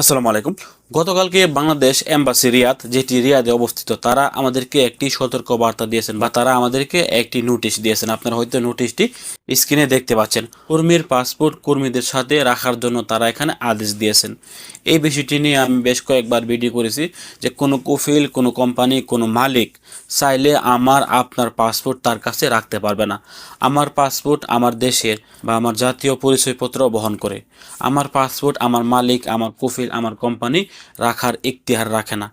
আসসালামু আলাইকুম। গতকালকে বাংলাদেশ এম্বাসি রিয়াদ, যেটি রিয়াদে অবস্থিত, তারা আমাদেরকে একটি সতর্ক বার্তা দিয়েছেন বা তারা আমাদেরকে একটি নোটিশ দিয়েছেন। আপনারা হয়তো নোটিশটি স্ক্রিনে দেখতে পাচ্ছেন। কর্মীর পাসপোর্ট কর্মীদের সাথে রাখার জন্য তারা এখানে আদেশ দিয়েছেন। এই বিষয়টি নিয়ে আমি বেশ কয়েকবার ভিডিও করেছি যে কোনো কফিল, কোনো কোম্পানি, কোনো মালিক চাইলে আমার, আপনার পাসপোর্ট তার কাছে রাখতে পারবে না। আমার পাসপোর্ট আমার দেশের বা আমার জাতীয় পরিচয়পত্র বহন করে। আমার পাসপোর্ট, আমার মালিক, আমার কফিল, আমার কোম্পানি রাখার ইখতিহার রাখে না।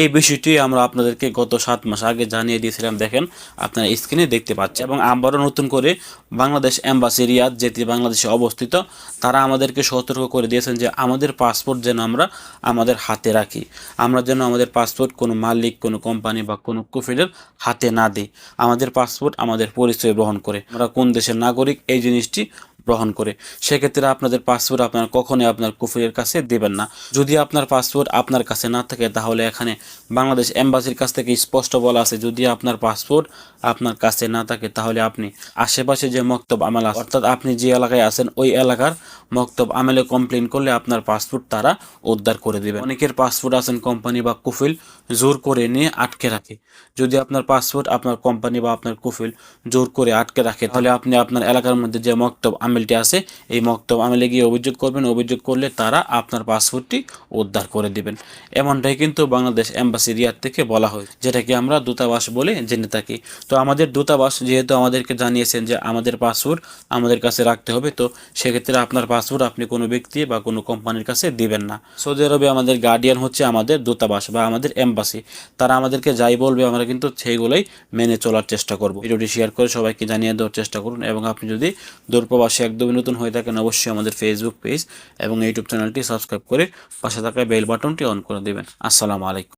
এই বিষয়টি আমরা আপনাদেরকে গত সাত মাস আগে জানিয়ে দিয়েছিলাম, দেখেন আপনারা স্ক্রিনে দেখতে পাচ্ছেন এবং আবারও নতুন করে বাংলাদেশ এম্বাসি রিয়াদ, যেটি বাংলাদেশে অবস্থিত, তারা আমাদেরকে সতর্ক করে দিয়েছেন যে আমাদের পাসপোর্ট যেন আমরা আমাদের হাতে রাখি। আমরা যেন আমাদের পাসপোর্ট কোনো মালিক, কোনো কোম্পানি বা কোনো কফিলের হাতে না দিই। আমাদের পাসপোর্ট আমাদের পরিচয় বহন করে। আমরা কোন দেশের নাগরিক, এই জিনিসটি গ্রহণ করে, সেক্ষেত্রে আপনাদের পাসপোর্ট আপনার কখনোই আপনার কুফুরের কাছে দেবেন না। যদি আপনার পাসপোর্ট আপনার কাছে না থাকে, তাহলে এখানে বাংলাদেশ এম্বাসির কাছ থেকে স্পষ্ট বলা আছে, যদি আপনার পাসপোর্ট আপনার কাছে না থাকে, তাহলে আপনি আশেপাশে যে মক্তব আমল আছে, অর্থাৎ আপনি যে এলাকায় আছেন, ওই এলাকার মক্তব আমেলে কমপ্লেন করলে আপনার পাসপোর্ট তারা উদ্ধার করে দেবে। অনেকের পাসপোর্ট আছেন কোম্পানি বা কুফিল, জোর করে নিয়ে আটকে রাখে। যদি আপনার পাসপোর্ট আপনার কোম্পানি বা আপনার কুফিল জোর করে আটকে রাখে, তাহলে আপনি আপনার এলাকার মধ্যে যে মক্তব আমেলটি আছে, এই মক্তব আমেলে গিয়ে অভিযোগ করবেন, অভিযোগ করলে তারা আপনার পাসপোর্টটি উদ্ধার করে দিবেন। এমনটাই কিন্তু বাংলাদেশ এম্বাসি রিয়াদ থেকে বলা হয় যেটাকে আমরা দূতাবাস বলে জেনে থাকি তো আমাদের দূতাবাস যেহেতু আমাদেরকে জানিয়েছেন যে আমাদের পাসপোর্ট আমাদের কাছে রাখতে হবে, তো সেক্ষেত্রে আপনার পাসপোর্ট আপনি কোনো ব্যক্তি বা কোনো কোম্পানির কাছে দিবেন না। সৌদি আরবে আমাদের গার্ডিয়ান হচ্ছে আমাদের দূতাবাস বা আমাদের এম্বাসি, তারা আমাদেরকে যাই বলবে আমরা কিন্তু সেইগুলোই মেনে চলার চেষ্টা করব। ভিডিওটি শেয়ার করে সবাইকে জানিয়ে দেওয়ার চেষ্টা করুন, এবং আপনি যদি দূরপ্রবাসে একদমই নতুন হয়ে থাকেন অবশ্যই আমাদের ফেসবুক পেজ এবং ইউটিউব চ্যানেলটি সাবস্ক্রাইব করে পাশে থাকা বেল বাটনটি অন করে দেবেন। আসসালামু আলাইকুম।